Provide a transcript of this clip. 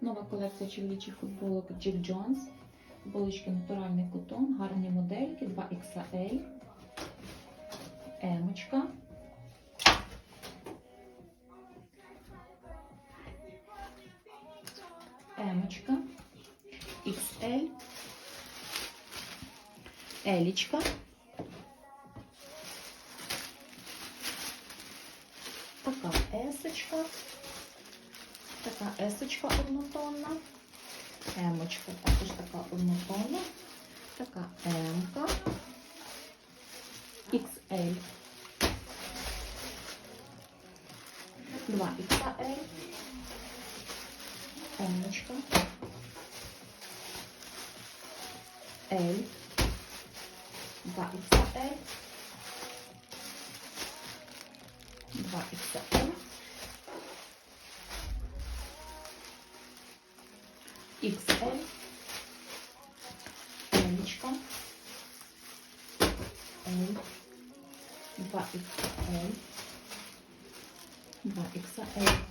Нова колекція чоловічих футболок Джек Джонс. Футболочки натуральний котон, гарні модельки, 2XL. Емочка. Емочка. XL. Елічка. Така есочка. Така есочка однотонна. Емочка також така однотонна. Така Емка. XL. 2 XL. Емочка. L. 2 XL. 2 XL. Елечка. L. 2 XL. 2 XL.